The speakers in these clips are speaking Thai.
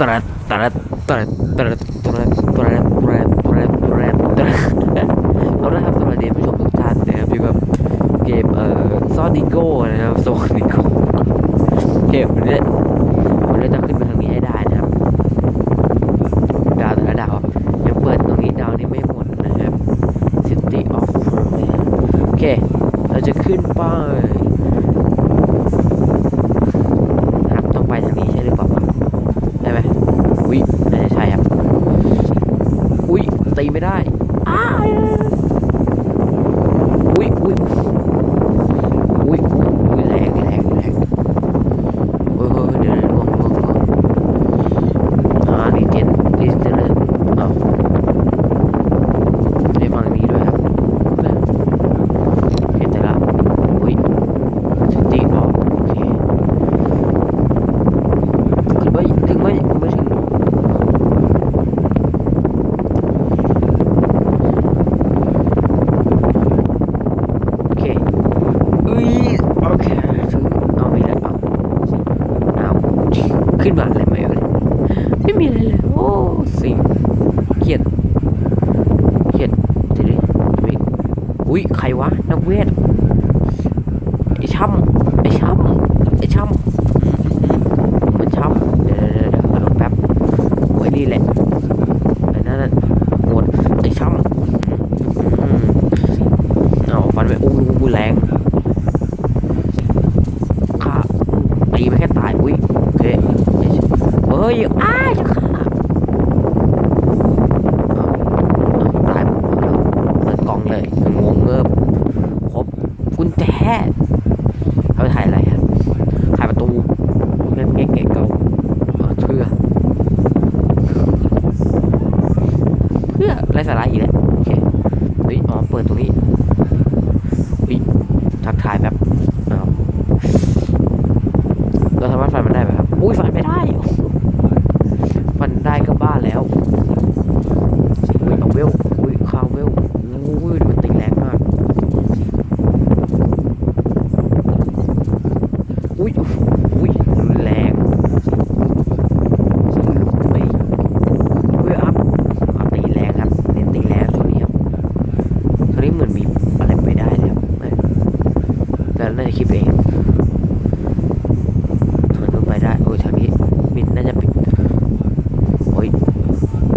ตรัดตรัดตรัดตรัดตรัดตรัดตรัดตรัดตรัดตรัดเอาละครับสวัสดีผู้ชมทุกท่านนะครับอยู่กับเกมเอ่อซอนิโก้นะครับโซนิโก้เกมนี้ผมเลยจะขึ้นไปทางนี้ให้ได้นะครับดาวแต่ละดาวยังเปิดตรงนี้ดาวนี้ไม่หมดนะครับ City of Pearl โอเค เราจะขึ้นป้ายีไม่ได้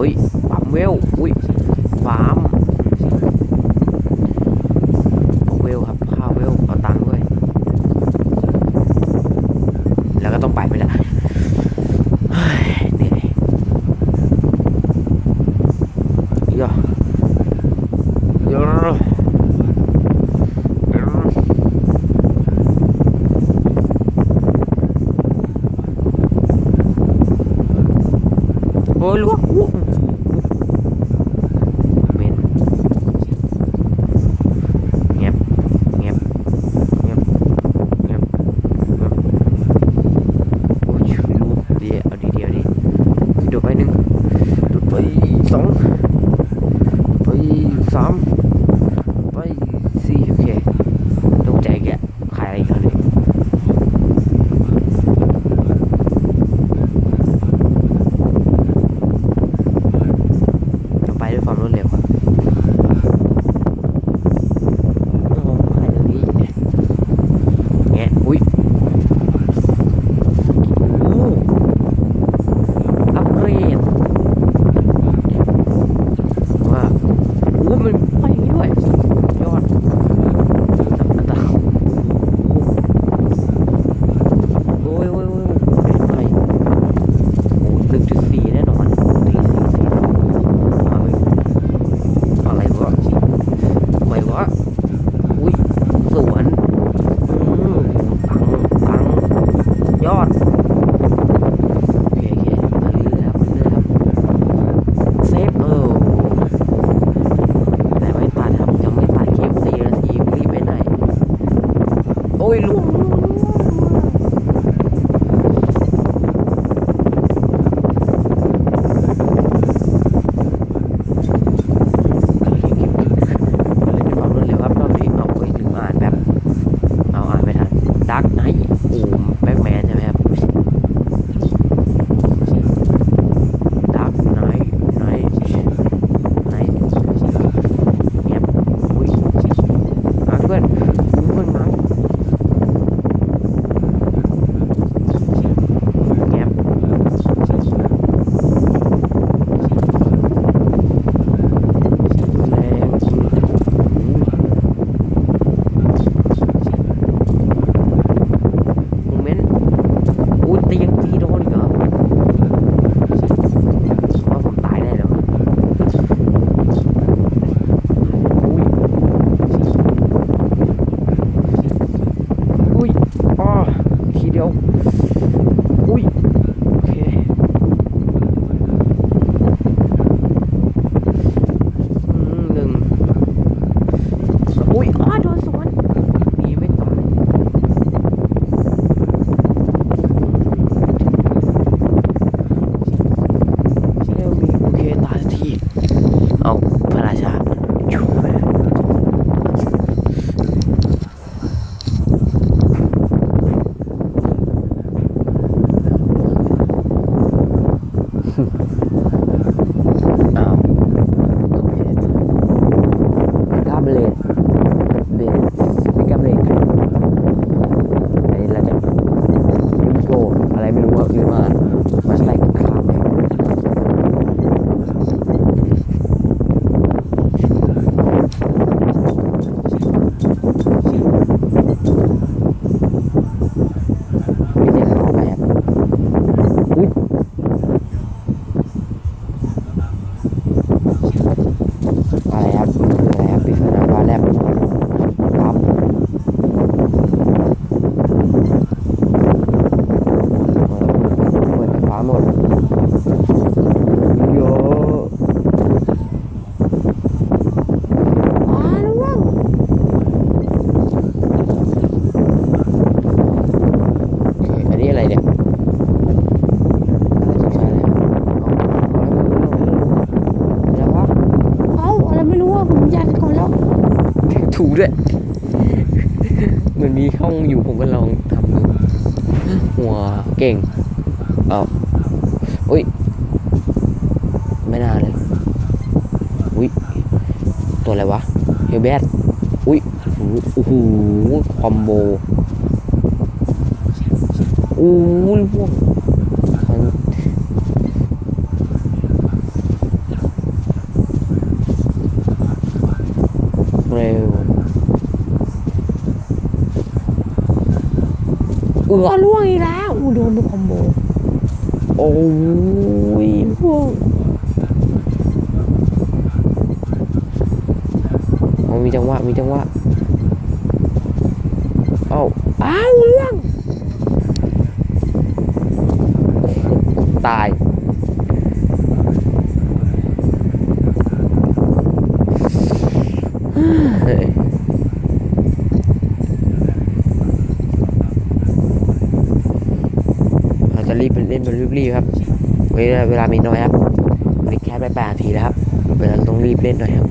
Oi, Samuel. ไม่รู้อะไรวะเอาไรไม่รู้อะผมยันก่อนแล้ว ถูด้วย เหมือนมีห้องอยู่ผมก็ลองทำดูหัวเก่งเอาอุ้ย ไม่น่าเลย อุ้ย ตัวอะไรวะ เฮลแบทอุ้ยโอ้โหคอมโบอู้ยพวกมันเร็วเออล่วงอีกแล้วอู้โดนเป็นคอมโบโอ้ยพวกเอามีจังหวะมีจังหวะเอ้าอ้าวล่วงตายเฮ้ย รีบๆครับเวลาเวลามีน้อยครับวันนี้แค่ไปแปดนาทีแล้วครับเวลาต้องรีบเล่นหน่อยครับ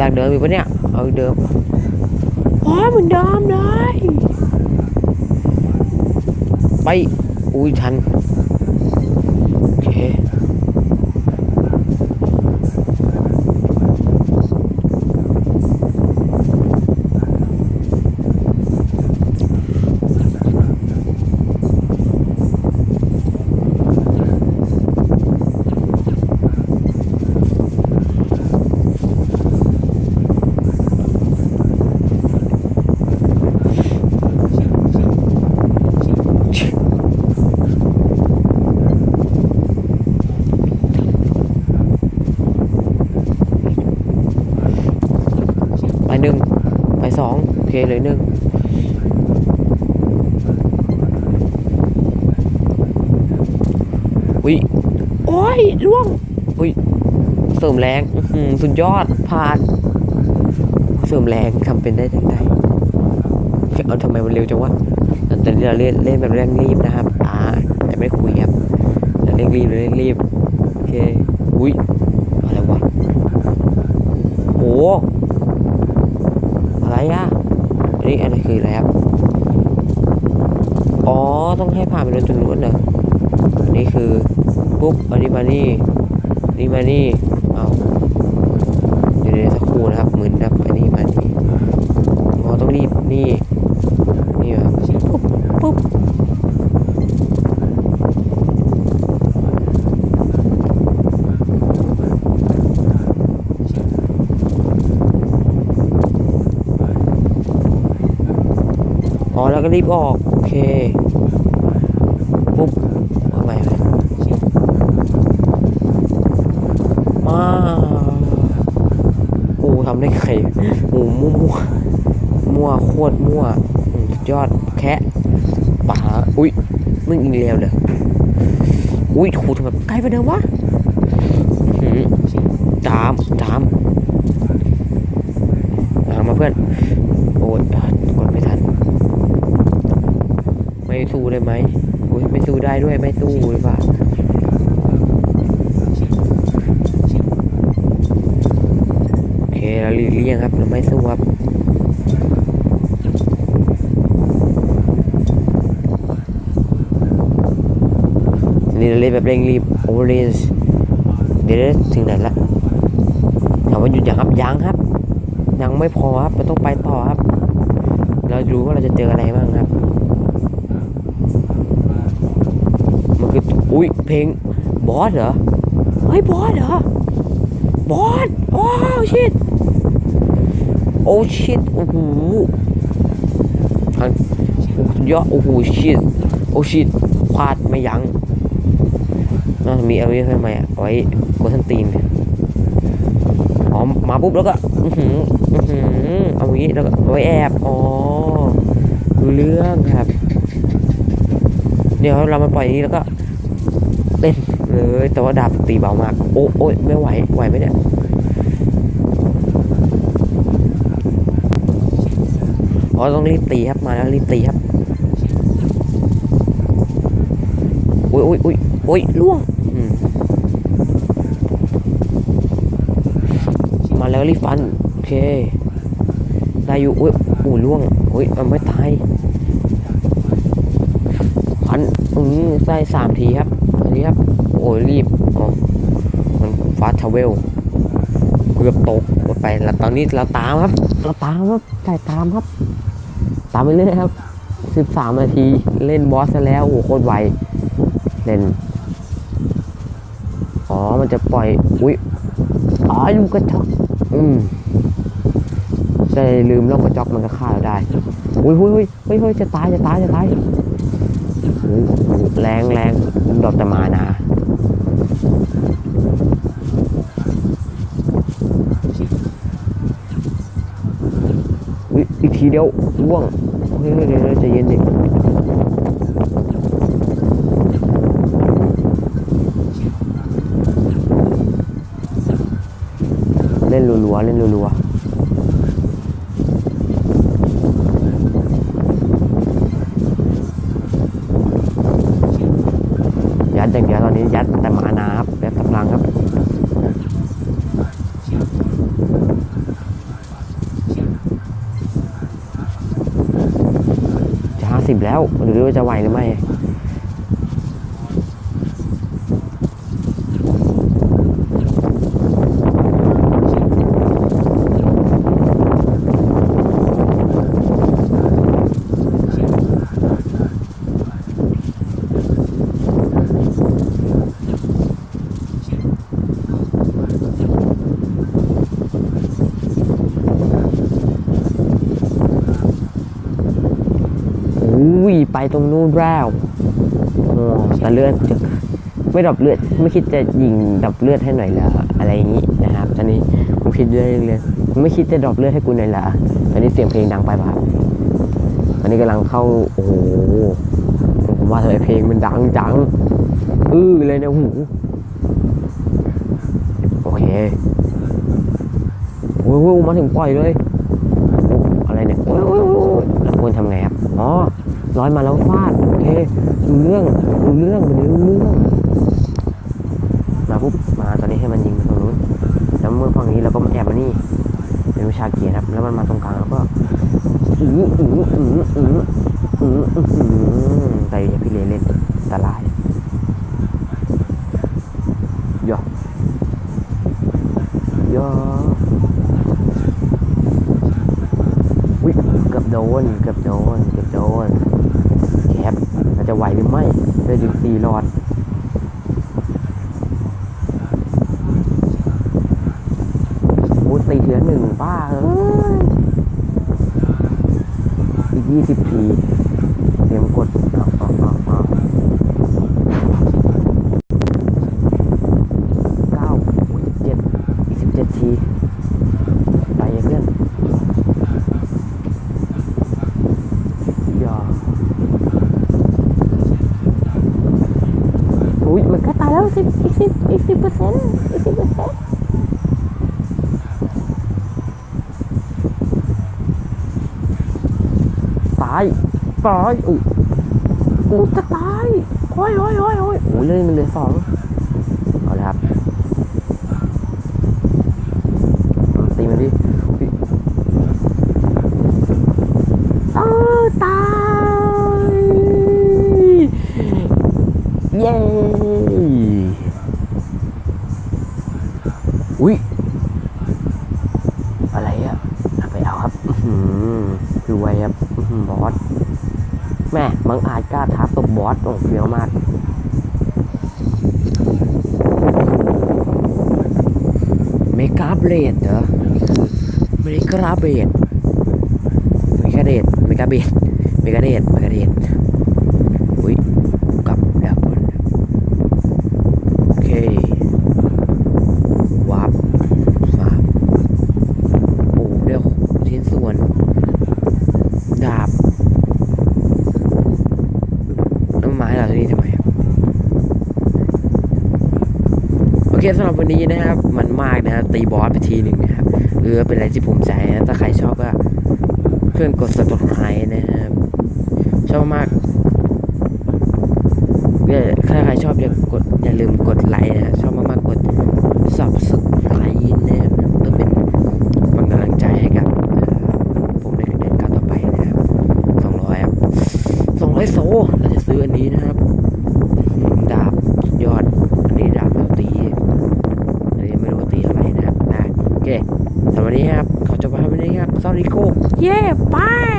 ดักเดิมอยู่ปะเนี่ย เอาเดิมอ๋อเหมือนเดิมเลย ไป อุ้ยทัน โอเค ไปหนึ่งไปสองโอ เคเหลยหนึ่งอุ้ย โอ้ยล่วง อุ้ย เสริมแรงอื้อหือสุดยอดผ่าน เสริมแรงทำเป็นได้ทั้งใดเอาทำไมมันเร็วจังวะแต่เราเล่นเล่นแบบเร่งรีบนะครับ อ่าแต่ไม่คุยครับแต่เร่งรีบเร่งรีบ โอเค อุ้ย อะไรวะโอ้อะไรอะอั นี่อันนี้คืออะไรครับ อ๋อ ต้องให้ผ่านไปรนตัดนู้นเหรออันนี้คือ ปุ๊บ อันนี้มานี่นี่มานี่เอาเดี๋ยวสักครู่นะครับ เหมือนนับอันนี้มานี่อ๋อต้องรีบนี่ ก็รีบออก โอเค ปุ๊บเอาใหม่มาโอ้ทำได้ไงโอ้มั่วมั่วมั่วโคตรมั่ว ยอดแคะป่าอุ้ยมึงอิงเลวเลยอุ้ยถูทำไมใกลไปเดิมวะตามตามหามมาเพื่อน โอ้ยกดไม่ทัน ไม่สู้ได้ไหมอุ้ยไม่สู้ได้ด้วยไม่สู้หรือเปล่าโอเคเราหลีกเลี่ยงครับเราไม่สู้ครับนี่เราเล่นแบบเร่งรีบโอเวอร์เรนจ์เดี๋ยวถึงไหนละถามว่าหยุดยังครับยังครับ ยังไม่พอครับเราต้องไปต่อครับ เราดูว่าเราจะเจออะไรบ้างครับ มันคื อุ้ยเพลงบอสเหรอ เฮ้ยบอสเหรอ บอส โอ้ชิตโอ้ชิตโอ้โหทางยอดโอ้โหชิตโอ้ชิตพลาดไม่ยั้งมีเอาไว้ทำไมอะไว้กดทันตีนอ๋อมาปุ๊บแล้วก็อือหืออือหือเอางี้แล้วก็ไว้แอบอ๋อดูเรื่องครับ เดี๋ยวเรามาปล่อยนี้แล้วก็ เล่นเลยแต่ว่าดาบตีเบามาก โอ้โอ้ยไม่ไหว ไหวไหมเนี่ยอ๋อต้องรีบตีครับมาแล้วรีบตีครับโอ้ยโอ้ยโอ้ยโอ้ยล่วงมาแล้วรีบฟัน โอเคได้อยู่โอ้ยโอ้ยล่วงโอ้ยมันไม่ตายพันอืมใส่สามทีครับ นี้ครับ โอ้ยรีบอ๋อมันฟาสทเวลเกือบตกหมดไปแล้วตอนนี้เราตามครับ เราตามครับใช่ตามครับ ตามไปเรื่อยครับสิบสามนาทีเล่นบอสแล้วโอ้โหโคตรไวเล่นอ๋อมันจะปล่อยอุ้ยอ๋อลูกกระจอกอืมแต่ลืมลูกกระจอกมันก็ฆ่าเราได้อุ้ยอุ้ยอุ้ยเฮ้ยเฮ้ยจะตายจะตายจะตาย แรงแรงดอกจะมานาอุ๊ยอีกทีเดียวร่วงเฮ้ยเฮ้ยเดี๋ยวจะเย็นดิเล่นรัวๆเล่นรัวๆ จัดแต่มานาครับแบบกำลังครับจะห้าสิบแล้วหรือว่าจะไหวหรือไม่อุ้ย ไปตรงนู้นแล้วโอ้แต่เลือดจะไม่ดับเลือดไม่คิดจะยิงดับเลือดให้หน่อยเหรออะไรอย่างนี้นะครับตอนนี้ผมคิดเรื่อยๆไม่คิดจะดับเลือดให้กูหน่อยเหรอตอนนี้เสียงเพลงดังไปป่ะครับตอนนี้กำลังเข้าโอ้โหผมว่าทำไมเพลงมันดังจังอื้อเลยเนี่ยโอ้โหโอเคโอ้ยโอ้ยมาถึงปล่อยเลยโอ้อะไรเนี่ยโอ้ยโอ้ยโอ้ยแล้วควรทำไงครับอ๋อ ร้อยมาแล้วฟาดโอเครู้เรื่องรู้เรื่องมันรู้เรื่องมาปุ๊บมาตอนนี้ให้มันยิงไปตรงนู้นแล้วเมื่อฝั่งนี้เราก็มาแอบมานี่เป็นวิชาเกียร์ครับ แล้วมันมาตรงกลางแล้วก็อืออืออืออืออืออืออือแต่อย่าพี่เลเล่นอันตรายย่อย่ออุ้ยเกือบโดนเกือบโดนเกือบโดน จะไหวหรือไม่ด้วยดึงสี่หลอดบูตตีเถือหนึ่งป้าเอ้ยอีกยี่สิบที ตายอู้อู้จะตายโอ้ยโอ้ยโอ้ยโอ้ยโอ้ยเลยมันเหลือสองเอาลยครับตีมันดิอุ๊ยอ้าวตายเย้อุ้ย เฟี้ยวมากเมกาเบรดเหรอเมกาเบรดเมกาเดดเมกาเบรดเมกาเดดเมกาเดดอุ้ยกลับแล้วก่อนโอเควาร์ปวาร์ปโอ้เดี๋ยวชิ้นส่วน ดาบ ต้นไม้เหล่านี้ทำไมครับโอ เคสำหรับวันนี้นะครับ มันมากนะครับตีบอสไปทีหนึ่งนะครับเออเป็นอะไรที่ผมใจนะถ้าใครชอบก็เพื่อนกด subscribe นะครับ ชอบมากเนี่ยถ้าใครชอบอย่ากดอย่าลืมกดไลค์นะชอบมากๆกด subscribe นะครับเพื่อเป็นกำลังใจให้กับผมในเดินก้าวต่อไปนะครับสองร้อยครับสองร้อยโซเราจะซื้ออันนี้นะครับอืมดาบสุดยอด อันนี้ดาบเราตี อันนี้ไม่รู้ว่าตีอะไรนะครับ นะโ